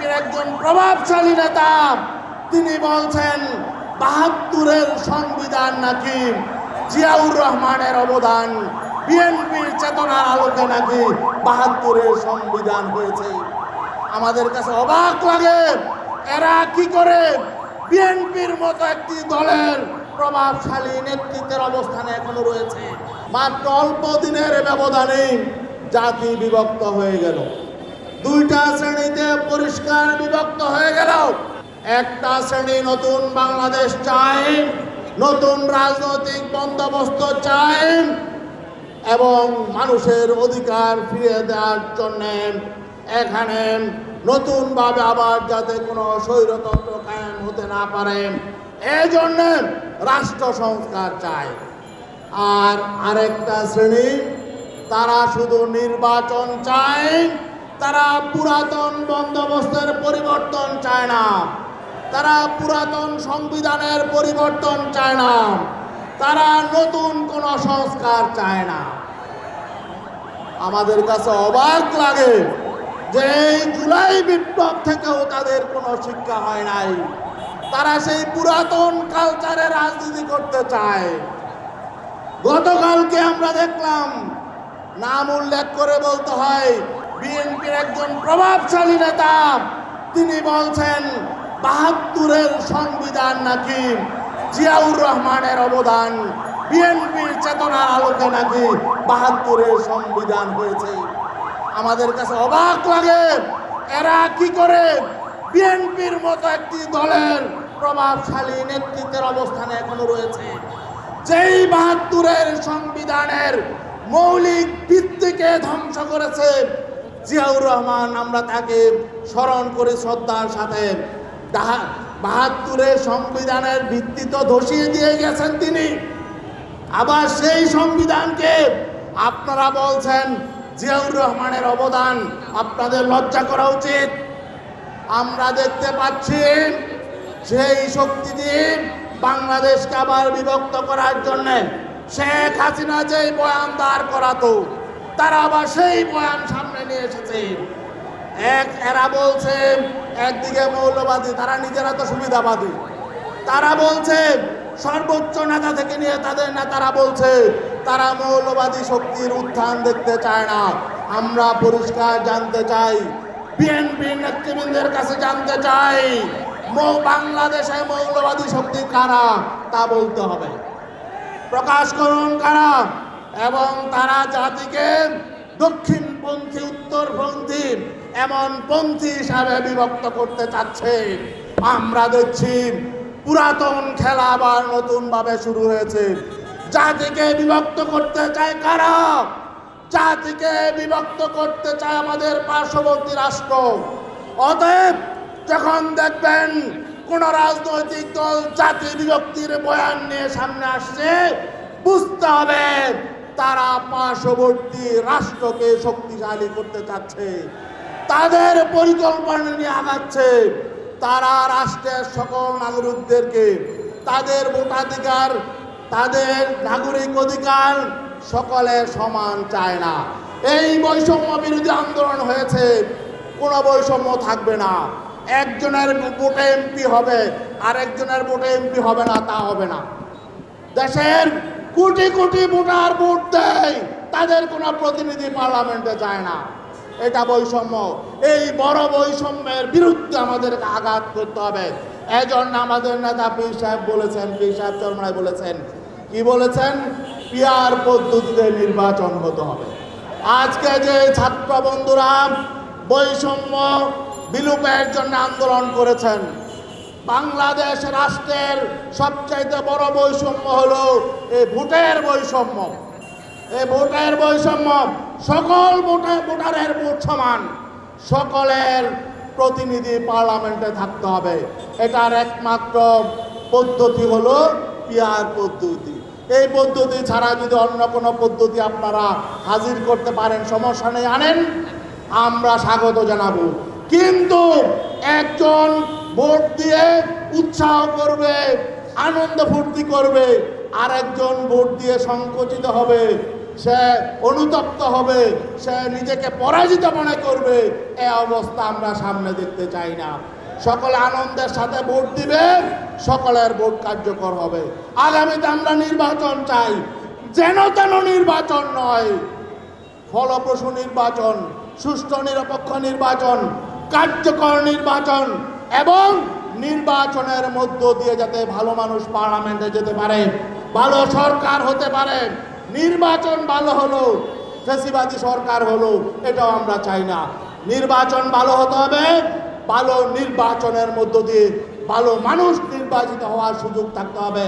বিএনপির একজন প্রভাবশালী নেতা, তিনি বলছেন, বাহাত্তরের সংবিধান নাকি জিয়াউর রহমানের অবদান? বিএনপির চেতনার আলোকে নাকি বাহাত্তরের সংবিধান হয়েছে? আমাদের কাছে অবাক লাগে, এরা কি করে বিএনপির মতো একটি দলের প্রভাবশালী নেতৃত্বের অবস্থানে এখনও রয়েছে? মাত্র অল্প দিনের ব্যবধানে জাতি বিভক্ত হয়ে গেল। দুইটা শ্রেণীতে পরিষ্কার বিভক্ত হয়ে গেল। একটা শ্রেণি নতুন বাংলাদেশ চায়, নতুন রাজনৈতিক বন্দোবস্ত চায়, এবং মানুষের অধিকার ফিরিয়ে দেওয়ার জন্য এখানে নতুনভাবে আবার যাতে কোনো স্বৈরতন্ত্র কায়েম হতে না পারে এই জন্য রাষ্ট্র সংস্কার চায়। আর আরেকটা শ্রেণি, তারা শুধু নির্বাচন চায় তারা পুরাতন বন্দোবস্তের পরিবর্তন চায় না। তারা পুরাতন সংবিধানের পরিবর্তন চায় না। তারা নতুন কোনো সংস্কার চায় না। আমাদের কাছে অবাক লাগে যে এই জুলাই বিপ্লব থেকেও তাদের কোনো শিক্ষা হয় নাই। তারা সেই পুরাতন কালচারে রাজনীতি করতে চায়। গতকালকে আমরা দেখলাম, নাম উল্লেখ করে বলতে হয় বিএনপির একজন প্রভাবশালী নেতা, তিনি বলছেন, বাহাত্তরের সংবিধান নাকি জিয়াউর রহমানের অবদান? বিএনপির চেতনার আলোকে নাকি বাহাত্তরের সংবিধান হয়েছে? আমাদের কাছে অবাক লাগে, এরা কি করে বিএনপির মতো একটি দলের প্রভাবশালী নেতৃত্বের অবস্থানে এখনও রয়েছে? যেই বাহাত্তরের সংবিধানের মৌলিক ভিত্তিকে ধ্বংস করেছে জিয়াউর রহমান, আমরা তাকে স্মরণ করি শ্রদ্ধার সাথে। বাহাত্তরের সংবিধানের ভিত্তি তো ধসিয়ে দিয়ে গেছেন তিনি। আবার সেই সংবিধানকে আপনারা বলছেন জিয়াউর রহমানের অবদান, আপনাদের লজ্জা করা উচিত। আমরা দেখতে পাচ্ছি সেই শক্তি দিয়ে বাংলাদেশকে আবার বিভক্ত করার জন্যে শেখ হাসিনা যেই বয়ান দাঁড় করাতো তারা আবার সেই বয়ান সামনে নিয়ে এসেছে। এক এরা বলছে, একদিকে মৌলবাদী, তারা নিজেরা তো সুবিধাবাদী। তারা বলছে, সর্বোচ্চ নেতা থেকে নিয়ে তাদের নেতারা বলছে, তারা মৌলবাদী শক্তির উত্থান দেখতে চায় না। আমরা পরিষ্কার জানতে চাই, বিএনপি নেতৃবৃন্দের কাছে জানতে চাই বাংলাদেশে মৌলবাদী শক্তি কারা, তা বলতে হবে। প্রকাশ করুন কারা এবং তারা জাতিকে দক্ষিণপন্থী উত্তরপন্থী এমন পন্থী হিসাবে বিভক্ত করতে চাচ্ছে। আমরা দেখছি পুরাতন খেলা আবার নতুনভাবে শুরু হয়েছে। জাতিকে বিভক্ত করতে চায় কারা? জাতিকে বিভক্ত করতে চায় আমাদের পার্শ্ববর্তী রাষ্ট্র। অতএব যখন দেখবেন কোন রাজনৈতিক দল জাতি বিভক্তির বয়ান নিয়ে সামনে আসছে, বুঝতে হবে তারা পার্শ্ববর্তী রাষ্ট্রকে শক্তিশালী করতে চাচ্ছে। তাদের পরিকল্পনা নিয়ে আগাচ্ছে। তারা রাষ্ট্রের সকল নাগরিকদেরকে, তাদের ভোটাধিকার, তাদের নাগরিক অধিকার সকলের সমান চায় না। এই বৈষম্য বিরোধী আন্দোলন হয়েছে। কোনো বৈষম্য থাকবে না। একজনের ভোটে এমপি হবে আর একজনের ভোটে এমপি হবে না, তা হবে না। দেশের কোটি কোটি ভোটার ভোট দেয়, তাদের কোনো প্রতিনিধি পার্লামেন্টে যায় না। এটা বৈষম্য। এই বড় বৈষম্যের বিরুদ্ধে আমাদেরকে আঘাত করতে হবে। এই জন্য আমাদের নেতা পীর সাহেব বলেছেন, পীর সাহেব চরমায় বলেছেন, কি বলেছেন? পিয়ার পদ্ধতিতে নির্বাচন হতে হবে। আজকে যে ছাত্র বন্ধুরা বৈষম্য বিলুপের জন্য আন্দোলন করেছেন বাংলাদেশ রাষ্ট্রের সবচাইতে বড় বৈষম্য হলো এই ভোটের বৈষম্য। এই ভোটের বৈষম্য সকল ভোটে, ভোটারের ভোট সমান। সকলের প্রতিনিধি পার্লামেন্টে থাকতে হবে। এটার একমাত্র পদ্ধতি হলো পিয়ার পদ্ধতি। এই পদ্ধতি ছাড়া যদি অন্য কোনো পদ্ধতি আপনারা হাজির করতে পারেন, সমস্যা নেই, আনেন। আমরা স্বাগত জানাব। কিন্তু একজন ভোট দিয়ে উৎসাহ করবে, আনন্দ ফুর্তি করবে আর একজন ভোট দিয়ে সংকুচিত হবে, সে অনুতপ্ত হবে, সে নিজেকে পরাজিত মনে করবে, এ অবস্থা আমরা সামনে দেখতে চাই না। সকলে আনন্দের সাথে ভোট দিবে, সকলের ভোট কার্যকর হবে। আগামীতে আমরা নির্বাচন চাই, যেন তেন নির্বাচন নয়। ফলপ্রসূ নির্বাচন, সুষ্ঠু নিরপেক্ষ নির্বাচন, কার্যকর নির্বাচন এবং নির্বাচনের মধ্য দিয়ে যাতে ভালো মানুষ পার্লামেন্টে যেতে পারে, ভালো সরকার হতে পারে, নির্বাচন ভালো হলো, ফেসিবাদী সরকার হলো, এটাও আমরা চাই না। নির্বাচন ভালো হতে হবে, ভালো নির্বাচনের মধ্য দিয়ে ভালো মানুষ নির্বাচিত হওয়ার সুযোগ থাকতে হবে।